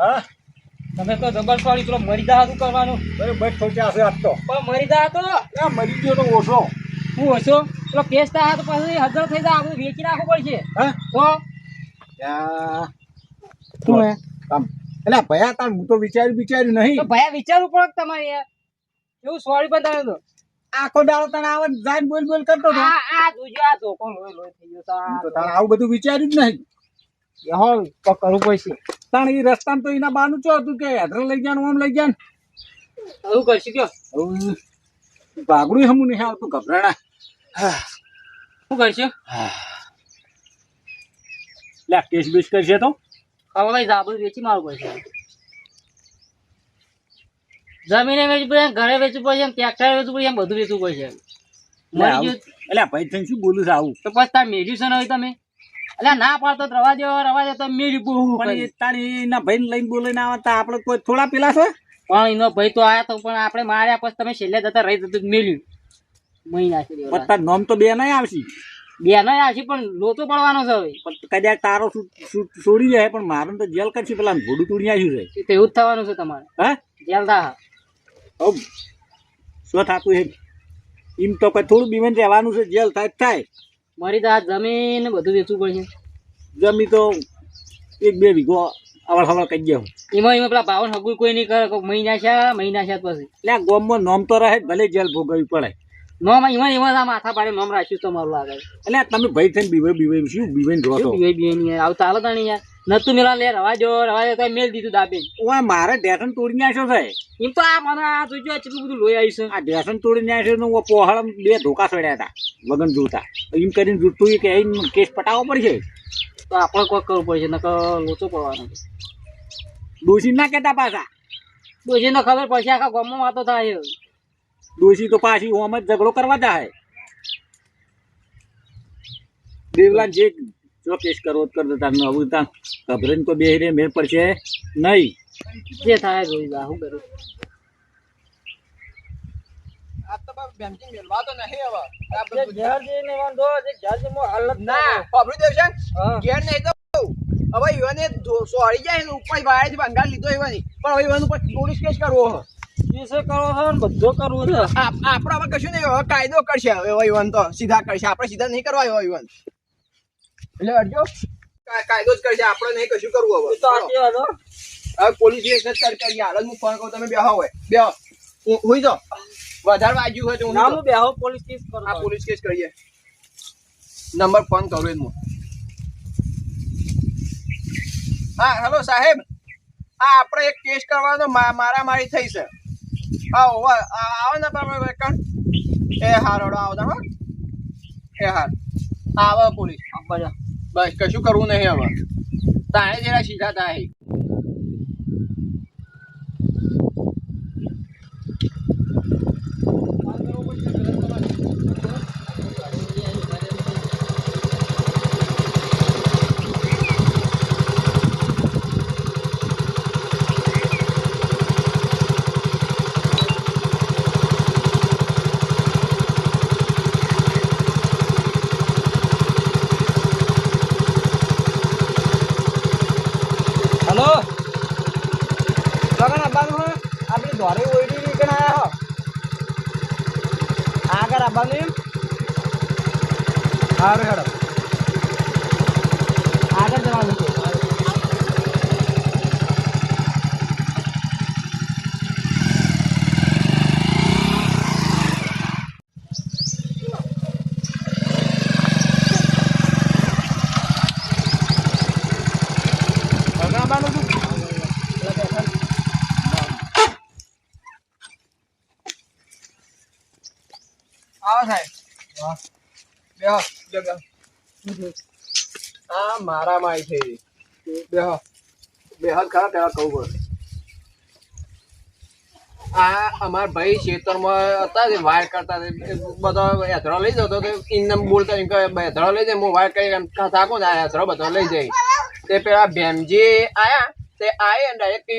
હા? તમે તો જબર સોરી પેલો મરીદા હતું કરવાનું. બરાબર ઠોક્યા હશે આજ તો. પણ મરીદા હતો? તો એ મરી ગયો તો ઓછો. હું ઓછો? પેલો કેસ થાય તો પછી હજાર થઈ જાય આપણે વેચી નાખવું પડશે. હા? તો શું હે? કામ એટલે ભયા તાર હું તો વિચાર્યું વિચાર્યું નહીં. ભયા વિચારવું પડે કે તમારે એવું સોરી પણ તમે તો? આખો દાડો તને આવે જાય બોલ બોલ કરતો હતો. આ આ જોજો આ ધોકો લોય લોય થઈ ગયો. તો તારે આવું બધું વિચાર્યું જ નહીં. હો તો કરવું પડશે. તાણ એ રસ્તામાં તો એના બાનું ચો હતું કે હેદરા લઈ ગયા આમ લઈ ગયા એવું કરશું કયો? ભાગડું હમું નહીં આવતું ગભરાણા. શું કરશું? લે કેસ બેસ કરશે તો? હવે ભાઈ જાબડું વેચી મારવું પડશે. જમીને વેચવું પડશે ઘરે વેચવું પડશે એમ ટ્રેક્ટર વેચવું પડશે એમ બધું વેચવું પડશે. મરી એટલે ભાઈ તને શું બોલું છે આવું. તો પછી તાર મેળ્યું છે ને તમે? એટલે ના પાડતો રવા દો રવા દો તો મેળ્યું બહુ પણ તારી એના ભાઈને લઈને બોલીને આવે તો આપણે કોઈ થોડા પેલા છે? પણ એનો ભાઈ તો આયા તો પણ આપણે માર્યા પછી તમે છેલ્લે જતા રહી જતું મેળ્યું મહિના નોમ તો બે નહીં આવશે. બે નહીં આવશે પણ લોચો પડવાનો છે હવે. પણ કદાચ તારો છોડી જાય પણ મારું તો જેલ કરશે પેલા ઘોડું તોડી આવ્યું છે. તો એવું જ થવાનું છે તમારે. હા? જેલ થા હવ શું થતું છે? એમ તો કઈ થોડું બીમાન રહેવાનું છે જેલ થાય થાય. મરી તો આ જમીન બધું વેચવું પડશે. જમી તો એક બે વીઘો અવળ હવળ કહી ગયા એમાં એમાં પેલા ભાવન હગું કોઈ નહીં કરે મહિના છે મહિના છે પછી. એટલે ગામમાં નોમ તો રહે ભલે જેલ ભોગવવી પડે. નોમ એમાં એમાં આ માથા પાડે નોમ રાખ્યું તમારું લાગે. એટલે તમે ભાઈ થઈને બીવે બીવે શું બીવે શું બીવે બીવે નહીં યાર? આવું ચાલે તો નહીં યાર. નતું મેલા લે રવા જો રવા જો તો મેલ દીધું દાબે. ઓય મારે ઢેસણ તોડી નાખ્યો છે. એમ તો આ મને આ જોજો આ બધું લોહી આવી છે. આ ઢેસણ તોડી નાખ્યો ને પોહળ બે ધોકા સડ્યા હતા વગન જોતા. એમ કરીને જૂઠું કે કેસ પટાવવો પડશે. તો આપણે કોઈ કરવું પડશે નકર લોચો પડવાનો દોષી ના કહેતા પાછા. દોષી ને ખબર પડશે આખા ગામમાં વાતો થાય. દોષી તો પાછી ઓમ જ ઝઘડો કરવા જાય. દેવલાન જે જો કેસ કરવો જ કરતો તાર હવે તાર ગભરાઈને તો બે રે મેળ પડશે નહીં. જે થાય જોઈ જા શું કરું? ના પબડી દેવશન ઘેર નહીં તો હવે ઈવને સોરી જાય ને ઉપર વાળાથી ભંગાર લીધો ઈવાની. પણ હવે ઈવન ઉપર પોલીસ કેસ કરવો હે. કેસે કરો છો ને બધો કરવું છે. આપણે હવે કશું નહીં કાયદો કરશે હવે ઈવન તો. સીધા કરશે. આપણે સીધા નહીં કરવા ઈવન. એટલે અડજો. કાયદો જ કરશે આપણે નહીં કશું કરવું હવે. તો હવે પોલીસ કેસ જ કરી કરી હાલ હું ફોન કરું તમે બેહો હોય બેહો. હું હુઈ જાઓ વધારે વાગ્યું હોય તો હું ના હું બેહો પોલીસ કેસ કરો આ પોલીસ કેસ કરીએ. નંબર ફોન કરું એમ હા. હેલો સાહેબ. આ આપણે એક કેસ કરવાનો મારા મારામારી થઈ છે. હા ઓવર આ- આવો ને તમે કણ એ હાર હળો આવો તમે એ હાર. આવો પોલીસ. બધા બસ કશું કરવું નહીં હવે. તારે જરા સીધા થાય હલો લગન આવવાનું હોય આપણી દોરી ઓઈડી નીકળ આયા હો આગળ આવવાનું એમ સારું હેડો આગળ જવાનું છે લગન આવવાનું છું આવો સાહેબ બેહો આ મારા માય છે બેહ બેહો. જ ખરા તેવા કહું પડે આ અમાર ભાઈ ખેતરમાં હતા જે વાયર કરતા બધો હેથરો લઈ જતો તો ઇન્નમ બોલતા એમ કે હેથરો લઈ જાય. હું વાયર કરી એમ થાકું ને હેથરો બધો લઈ જાય. તે પેલા ભેમજી આયા. તે આય ડાયરેક્ટ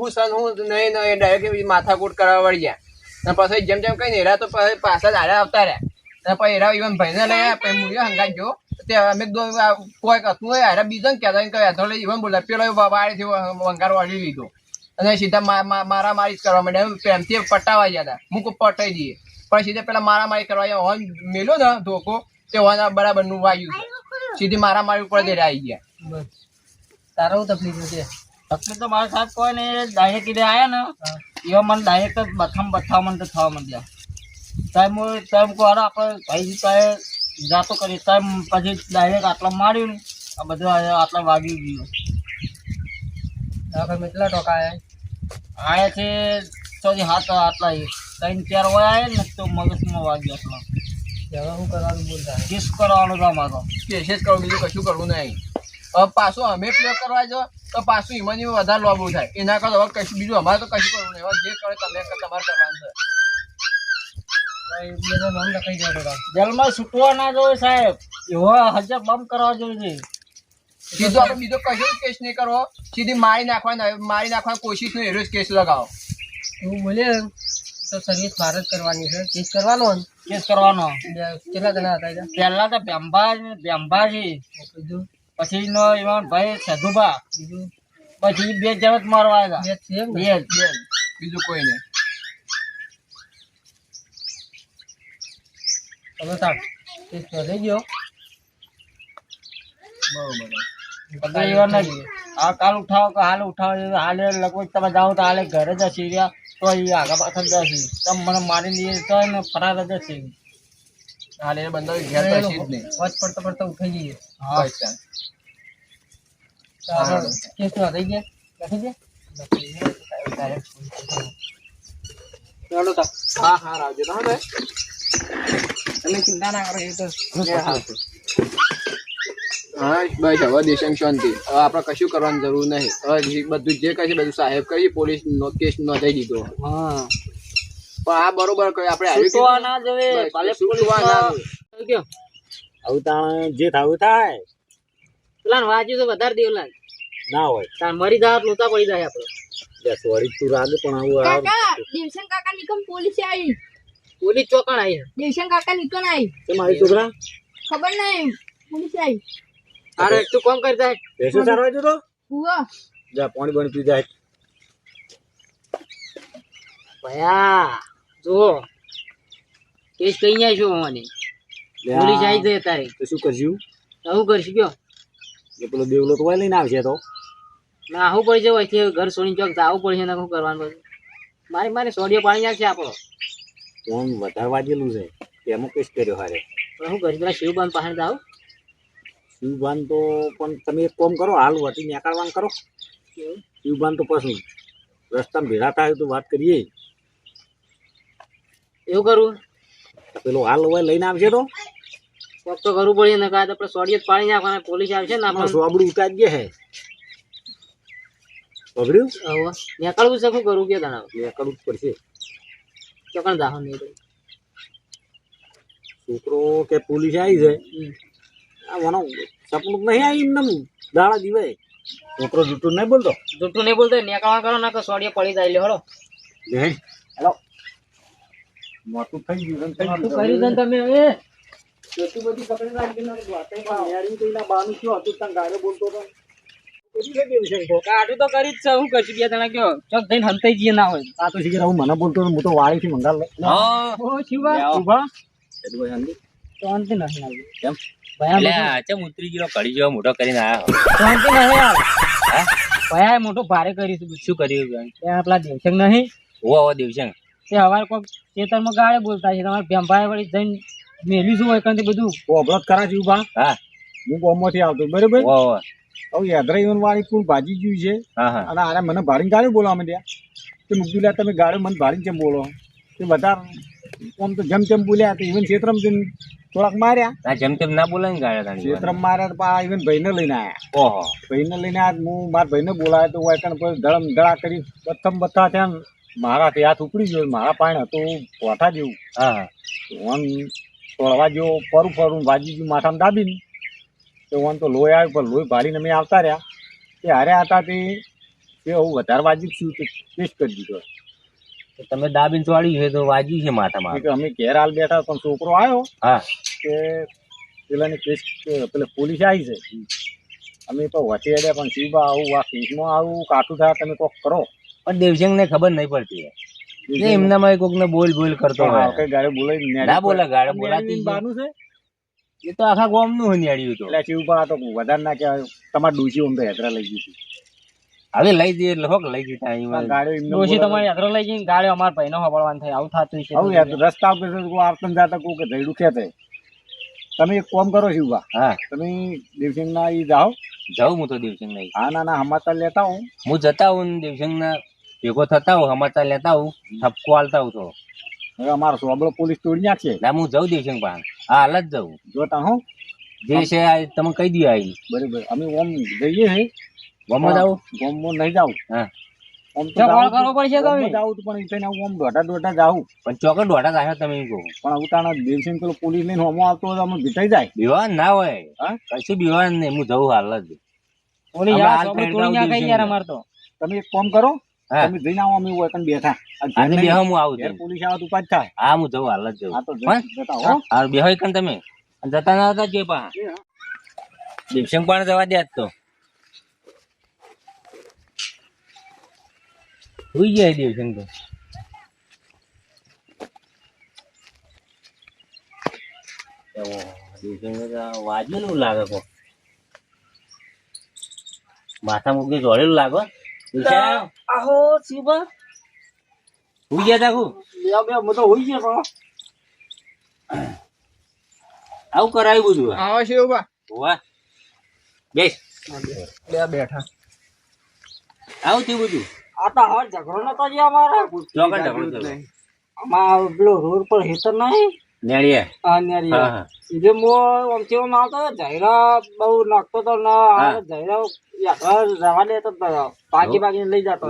હું સન હું નહીં નહીં ડાયરેક્ટ માથાકૂટ કરવા વળી ગયા. અને પછી જેમ જેમ કઈ નેરા તો પછી પાછા જ હારે આવતા રહ્યા. અને પછી એરા ઇવન ભાઈને લઈ આવ્યા પછી હું હંગાત જો તે અમે કોઈક હતું હોય અરે બીજો ને કહેતા કે હેઠળ લઈ જવાનું બોલે પેલો વાળીથી વંકાર વાળી લીધો. અને સીધા મા- મારી મારામારી જ કરવા માંડ્યા. પ્રેમથી પટાવા ગયા હતા. મૂકો પટાઈ દઈએ. પણ સીધા પેલા મારા મારી કરવા ગયા હોન મેલ્યો ને ધોકો તે હોન બરાબરનું વાગ્યું સીધી સીધી મારામારી ઉપર જઈને આવી ગયા. તારો તકલીફ નથી તકલીફ તો મારા સાહેબ કોઈ ને ડાયરેક્ટ કીધે આયા ને. એવા મને ડાયરેક્ટ બથામ બથાવ મને તો થવા માંડ્યા. સાહેબ કહો હાલો આપણે ભાઈ સાહેબ જાતો કરી. સાહેબ પછી ડાયરેક્ટ આટલા માર્યું ને આ બધું આટલા વાગી ગયું. કેટલા ટોકા આયા? છે ચોથી હાથ આટલા એ. ત્રણ ચાર હોય આવે ને તો મગજમાં વાગ્યો આટલા. શું કરવાનું બોલતા કિસ કરવાનો હતો અમારો. કેસ કરવું બીજું કશું કરવું નહીં. હવે પાછું અમે પ્લે કરવા જો તો પાછું એમાં વધારે લોબુ થાય. એના કરતા હવે કશું બીજું અમારે તો કશું કરવું નહીં. હવે જે કરે તમે તમારે કરવાનું છે. જેલમાં છૂટવા ના જોઈએ સાહેબ. એવા હજાર બમ કરવા જોઈએ. સીધું આપણે બીજો કશો કેસ નહીં કરવો. સીધી મારી નાખવાની મારી નાખવાની કોશિશ નહીં એરો જ કેસ લગાવો. એવું બોલે તો સર્વિસ ભારત કરવાની છે. કેસ કરવાનો કેસ કરવાનો. કેટલા જણા હતા પહેલા તો બેંબા બેમ્બાજી પછી નો એમાં ભાઈ સધુબા પછી બે જણા જ મારવા આવ્યા. બે બે બીજું કોઈ નહીં. બરોબર. બધા એવા નથી. આ કાલ ઉઠાવો કે હાલ ઉઠાવો હાલે લગભગ તમે જાઓ તો હાલે ઘરે જ હશે રહ્યા તો એ આગળ પાછળ જશે તમે મને મારી દઈએ તો એને ફરાર જ હશે હાલ એ બંદો ઘેર તો હશે જ નહીં. વચ પડતો પડતો ઉઠાઈ જઈએ. ચાલ. કેસ થઈ ગયા. લખી દે હા હા રાવજો તો હા ભાઈ તમે ચિંતા ના કરો એ તો હા બસ હવે દેશમ શાંતિ. હવે આપણે કશું કરવાની જરૂર નહીં. હવે જે બધું જે કહે છે બધું સાહેબ કરી પોલીસ નો કેસ નોંધાઈ દીધો. હા. પણ આ બરોબર કહ્યું આપણે આવી છૂટવા ના જવે ભલે છૂટવા ના જવે. આવું તાણ જે થવું થાય. પેલા વાંચ્યું તો વધારે દેવલા ના હોય. મરી જાય લોતા પડી જાય આપડે બસ વળી તું રાગ પણ આવું કાકા દેવશન કાકા નિકમ પોલીસ આવી. પોલીસ ચોકણ આવી. દેશન કાકા નીકળ આવી. તે મારી છોકરા? ખબર નહીં પોલીસ આવી. અરે તું કોમ કરી જાય. ભેંસો ચારવા તો? હુઓ જા પાણી પાણી પી જાય. ભયા જો કેસ કઈ જાય છું મને પોલીસ આવી જાય તારે. તો શું કરશું? હું કરશું કયો? એ પેલો દેવલો તો હોય લઈને આવશે તો. ના આવું પડશે હોય ઘર છોડીને ચોક આવું પડશે ને શું કરવાનું મારે મારી મારી સોડિયો પાણી નાખશે આપણો. ફોન વધારે વાગેલું છે એમાં કેસ કર્યો હારે. પણ હું પેલા શિવબાન પાસે જાવ શિવભાન તો પણ તમે એક કોમ કરો હાલ વટી નીકળવાનું કરો. શિવભાન તો પછી રસ્તામાં ભેળા થાય તો વાત કરીએ. એવું કરું? પેલો હાલ હોય લઈને આવશે તો. કોક તો કરવું પડે ને કાં તો આપણે સોડીએ પાણી નાખવાના પોલીસ આવશે ને આપણે સોબડું ઉતારી ગયા હે. હવે નીકળવું છે શું કરવું કે તણાવ નીકળવું જ પડશે. ચોકણ જાહો નહીં તો છોકરો કે પોલીસ આવી જાય? આ મને સપનું નહીં આવી એમને દાડા દીવાય. છોકરો જૂઠું નહીં બોલતો? જૂઠું નહીં બોલતો નીકળવા કરો ના કે સોડિયો પડી જાય લે હળો. લે હેલો મોટું થઈ ગયું ગયું કર્યું છે તમે એ? એટલી બધી પકડી રાખી ના વાતે માં હેરી કઈના બાનું શું હતું? તને ગાળો બોલતો હતો કાઢું તો કરી જ છે. હું કરશું બે જણા કયો ચોક જઈને હંતાઈ જઈએ ના હોય. આ તો શીખી હું મને બોલતો હું તો વાળીથી મંગાવ લે ઓ શિવા ઊભા. એટલું શાંતિ? શાંતિ નથી લાગી કેમ? ભયા ચમ ઉતરી ગયો કડી જેવો મોટો કરીને આયો. શાંતિ નહીં યાર ભયા મોટો ભારે કર્યું છે. શું કર્યું ત્યાં પેલા દેવસંગ નહીં? હોવા હોવા દિવસે તે હવારે કોક ખેતરમાં ગાળે બોલતા છે. તમારે ભેંભાએ વળી જઈને મેલ્યું શું હોય કારણ બધું? કોબળત કરા છે ઊભા. હા. હું ગોમમાંથી આવતો બરોબર? હોવા હોવા હવે યાદરાઈ વાળી કુલ ભાજી ગયું છે. હા હા. અને આને મને ભાડીને ગાડી બોલવા માંડ્યા. કે મૂકી તમે ગાડી મને ભાડીને કેમ બોલો? કે બધા આમ તો જેમ તેમ બોલ્યા તો ઇવન ક્ષેત્રમાં થોડાક માર્યા. જેમ તેમ ના બોલે ને ગાડા તાણી ક્ષેત્રમાં માર્યા તો ઇવન ભાઈને લઈને આવ્યા ઓહો. ભાઈને લઈને આવ્યા હું મારા ભાઈને બોલાવ્યો તો હોય કણ પછી ધડમ ધડા કરી પ્રથમ બથા ત્યાં મારાથી હાથ ઉપડી ગયો. મારા પાણી હતું પોઠા જેવું. હા હા. ઓન તોડવા જેવો ફરું ફરું વાજી ગયું માથામાં દાબીને તો તો લોહી આવ્યું પણ લોહી ભાડીને અમે આવતા રહ્યા. તે હારે હતા તે હું વધારે વાજી છું તે ટેસ્ટ કરી દીધો. તો તમે દાબીન ચોડી છે તો વાજી છે માથામાં? કે અમે ઘેર હાલ બેઠા પણ છોકરો આવ્યો. હા. કે પેલાની કેસ પેલા પોલીસ આવી છે. અમે તો વચ્ચે અડ્યા પણ શિવબા આવું આ કેસમાં આવું કાઠું થાય તમે કોક કરો. પણ દેવસિંહને ખબર નહીં પડતી એ. એમનામાં કોક ને બોલ બોલ કરતો હોય. કઈ ગાડી બોલાવી ના બોલા ગાડે બોલાતી બાનું છે? એ તો આખા ગોમનું હનિયાળ્યું તો એટલે પણ આ તો વધારે ના કહેવાય. તમારે ડૂસી ઓમ તો હેતરા લઈ ગઈ હતી. હવે લઈ જઈએ એટલે હોક લઈ જતા અહીં ગાડીઓ ડોશી તમારી યાત્રા લઈ જઈને ગાડી અમાર ભાઈનો હબળવાન થાય આવું થતું છે આવું યાર રસ્તા ઉપર કોઈ આવતા જાતા કોઈ કે ધૈડું ખેતે તમે એક કોમ કરો શિવબા હા. તમે દેવસિંહ ના ઈ જાઓ. જાઉં હું તો દેવસિંહ ના હા ના ના સમાચાર લેતા હું હું જતા હું દેવસિંહ ના ભેગો થતા હું સમાચાર લેતા હું ઠપકો આલતા હું તો. હવે અમારો સોબળો પોલીસ તોડી નાખશે. એટલે હું જઉં દેવસિંહ પાસે. હાલ જ જવું. જોતા હું? જે છે આ તમે કહી દઈએ આવી બરાબર. અમે ઓમ જઈએ છે ગામમાં જાઉં ગોમમાં નહીં જાવ હા. ઓમ તો કોલ જાવું કરવો પડશે તમે? જાવ તો પણ ઇતને હું ઓમ ડોટા ડોટા જાવ પણ ચોકડ ડોટા જાવ તમે કહો. પણ ઉતાણા દેવસિંહ પેલો પોલીસ લઈને હોમો આવતો તો અમે ભીટાઈ જાય. બીવાન ના હોય. હા? કશું બીવાન નહીં. હું જવું હાલ જ. પોલીસ હાલ સોબત પેડગાંવ તોડી યાર અમાર તો. તમે એક કામ કરો હા. તમે જઈને આવો અમે હોય બેઠા. બેહો હું આવું છું પોલીસ આવે તો થાય. હા હું જઉં હાલ જ જઉં. હા? જતા હો. હા બેહો કન તમે. જતા ના હતા જે પા પણ જવા દે તો. સુઈ જાય દેવસિંહ તો. વાજેલું લાગે કો માથા મૂકી જોડેલું લાગે આહો શિવા ગયા? બે બે તો હોઈ ગયો આવું કરાયું બધું આવો શિવબા વાહ બેસ. બે બેઠા. આવું થયું બધું? આ તો હવે ઝઘડો નતો જે અમારે. ઝઘડો ઢગલો પેલો રોડ પર હેતર નહીં. નેળિયા. હા ન્યારી હા મો આમથી આમ આવતો જયરા બહુ નાખતો તો ના જયરા યાત્રા જવા દેતો નતો. પાકી પાકીને લઈ જતો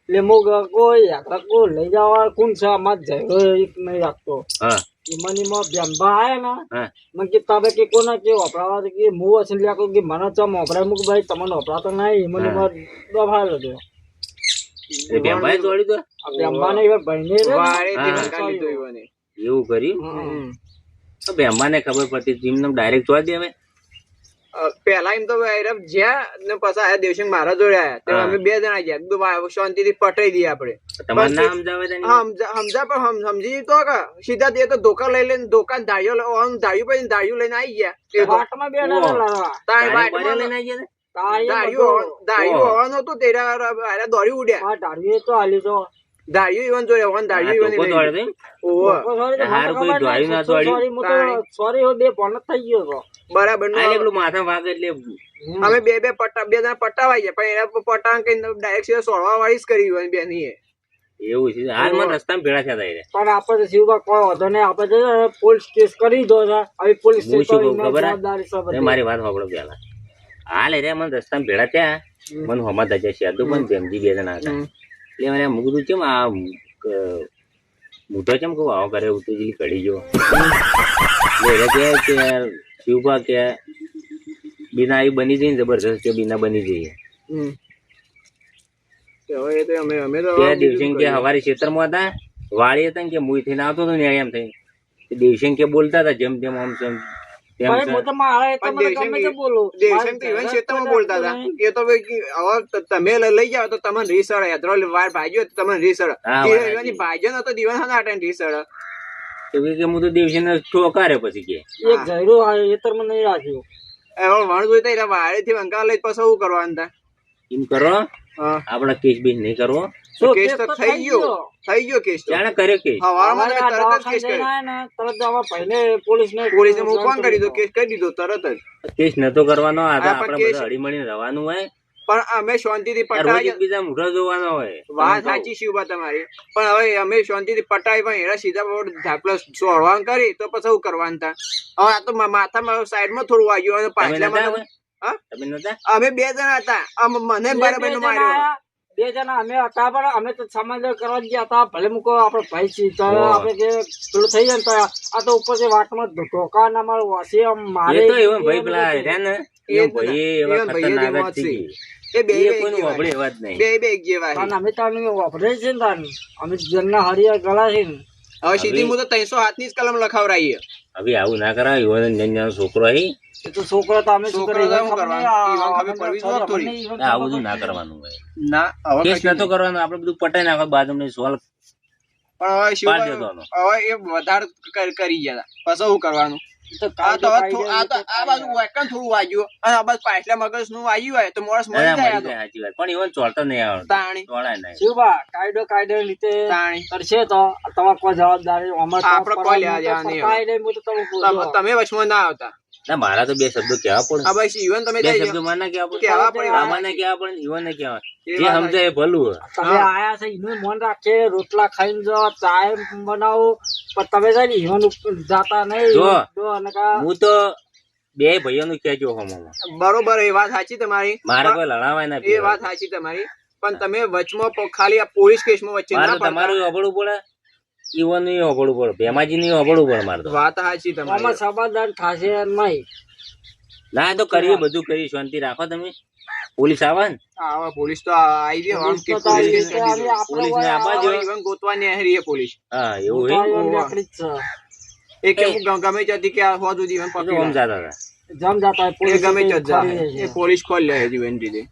એટલે મુ કોઈ યાત્રા કોઈ લઈ જવા કોણ છે? અમાર જયરો એક નહીં રાખતો. હા. માં બેંબા આયા ને. મને કે તમે કે કોના કે વપરાવા કે મુ અસલ લ્યા કો કે મને ચમ વપરાય? મુક ભાઈ તમને વપરાતો નહીં. ઈમાની માં દફાયેલો છે એ દોડી તો? આ એવા ભાઈને વારે હા. દિવસ લીધો ઈવોને. એવું કર્યું? હમ. અમાને ખબર પડતી જીમને ડાયરેક્ટ જોવા દે હવે પેલા એમ તો આયરબ જ્યાં ને પછી આયા દેવસિંહ મારા જોડે આયા. તો અમે બે જણા ગયા. એકદમ શાંતિ થી પટાઈ દઈએ આપણે. તમારે બસ સમજાવે સમજા સમજા પણ સમજી તો કે સીધા તે તો ધોકા લઈ લઈને ધોકા ને ધાડીઓ લઈ- પછી ધાડીઓ લઈને આવી ગયા. એ વાટમાં તારે વાટમાં લઈને આવી ગયા. ધાડીઓ ઓહો. હોવાનું હતું તેરા દોડી ઉડ્યા. આ તો હાલી તો. ઈવન ઈવન લઈ? ઓહો. હારું કોઈ દોડ્યું ના દોડ્યું? હું બે થઈ ગયો. બરાબરનું. માથા ભાગ એટલે અમે બે બે પટ્ટા બે જણા પટ્ટાવાઈ ગયા પણ એના પટ્ટા કઈ ડાયરેક્ટ સીધા સોળવા વાળી જ કરી હોય બેની એ એવું છે હાલ મને રસ્તામાં ભેળા થયા હતા પણ આપણે શિવબા કોઈ વાંધો નહીં આપણે પોલીસ કેસ કરી દો હવે પોલીસ ખબર. મારી વાત સાંભળો પેલા હાલ એ મને રસ્તામાં ભેળા થયા. મને હોમાં થયા છે પણ જેમજી બે જણા હતા. એટલે મને મૂકું તું કેમ આ મોટો કેમ કહું આવો કરે ઉતરી કઢી ગયો એટલે કહે કે શિવભા કે બીના એ બની જઈને જબરજસ્ત કે બીના બની જઈએ. તો તો તો કે દિવસે કે. હવારે ખેતરમાં હતા વાળી હતા કે મુઈ થઈને આવતો હતો ને એમ થઈ દિવસે કે બોલતા હતા જેમ તેમ આમ તેમ હતા લઈ જાઓ તો તમને રીસળ યાત્રા વાર ભાગ્યો તો તમને રીસળ. ભાગ્યો નતો દીવાન હા રીસળ. તો કે કે હું તો દિવસે ઠોકારે પછી કે. એક જયરું આ ખેતરમાં નહીં રાખ્યું. હવે વણ એટલે વારે થી વંકા લઈ પછી શું કરવાનું તા? એમ કરો. હા. આપડા કેસ બેસ નહીં કરવો. કેસ કેસ તો તો થઈ ગયો. થઈ ગયો કેસ જાણે કર્યો કેસ. હવારમાં અમારે તમે આ તરત જ કેસ કર્યો. તરત જ આમાં ભાઈને પોલીસને પોલીસે હું જાણ ફોન કરી દીધો દીધો. કેસ કરી દીધો તરત જ. કેસ નતો કરવાનો આ પણ આપણે બધા હળી રહેવાનું હોય. પણ અમે શાંતિથી આ એકબીજા મોઢા જોવાનો હોય. વાત સાચી શિવ તમારી. પણ હવે અમે શાંતિથી પટાવી પણ એના સીધા રોડ ધાપલા સોળવાન કરી તો પછી શું કરવાનું તા? હવે આ તો માથામાં સાઈડમાં થોડું વાગ્યું અને? હા? અમે બે જણા હતા. મને બરાબર માર્યો. બે જણા અમે હતા પણ અમે તો સમાધાન કરવા જ ગયા હતા. ભલે મૂકો આપણે ભાઈ છીએ તો આપણે કે પેલું થઈ જાય ને તો આ તો ઉપરથી વાટમાં ધોકા ના મારું વાસી આમ મારે તો એવા ભાઈ પેલા રહ્યા ને એ ભાઈ એવા ખતરનાક છે. એ બે કોઈનું વાપરે એવા જ નહીં. બે બે. અને અમે તો અમે વાપરે છે ને તાન. અમે જન્ના હરિયા ગળા છે ને હવે સીધી હું તો ત્રણસો હાથની જ કલમ લખાવરાઈ હવે આવું ના કરાય યુવાન નાનો નાનો છોકરો અહીં તો છોકરો તો અમે શું બધું ના. કરવાનું ભાઈ ના હવે કેસ નતો કરવાનો આપણે બધું પટાઈ નાખો બાજુ સોલ્વ પણ હવે શું એ વધારે કરી ગયા. પછી શું કરવાનું? આ તો કાયદો હવે થો- આ તો આ બાજુ વાયકણ થોડું વાગ્યું અને આ બાજુ પાછલા મગજનું વાગ્યું હોય તો ના, મરી જાય. પણ ઈવન ચોળતો નહીં આવડતો. તાણી. ચોળાય નહીં. શિવબા, કાયદો કાયદો રીતે તાણી. કરશે તો તમારે કોઈ જવાબદારી અમારે આપણે કોઈ લેવા પરવાનું દેવા નહીં તો કાંઈ નહીં, હું તો તમને તમે- તમે વચમાં ના આવતા. ના મારા તો બે શબ્દો કેવા પડે. આ ભાઈ ઈવન તમે બે શબ્દો મારના કેવા પડે. કેવા પડે. આમાંને કેવા પડે ઈવનને કહેવા. કેવા જે સમજાય એ ભલું તમે આયા છે ઈનું મન રાખે રોટલા ખાઈને જો ચાય બનાવો. પણ તમે છે ને ઈવન ઉપર જાતા નહીં. જો. જો અને કા- હું તો બે ભાઈઓનું કેજો હમોમાં બરોબર એ વાત સાચી તમારી. મારે કોઈ લડાવાય ના એ વાત સાચી તમારી. પણ તમે વચમાં ખાલી આ પોલીસ કેસમાં વચ્ચે ના તમારું પડતા. પડે. ઈવન નહીં હોબળવું પડે ભેમાજી નહીં હોબળવું પડે મારે તો. વાત સાચી આમાં તમારી સમાધાન થશે નહીં. ના તો કરીએ બધું કરી શાંતિ રાખો તમે. પોલીસ આવે ને? આવા પોલીસ તો આવી ગઈ હવે પોલીસ કે પોલીસ ને હવે જો. ઈવન ગોતવા ને પોલીસ. હા એવું હે. એ ગ- ગમે જતી કે આ હોદ ઈવન પકડી જમ જાતા જમ જાતા પોલીસ ગમે તે ખોલી એ પોલીસ ખોલી લે જીવન રીતે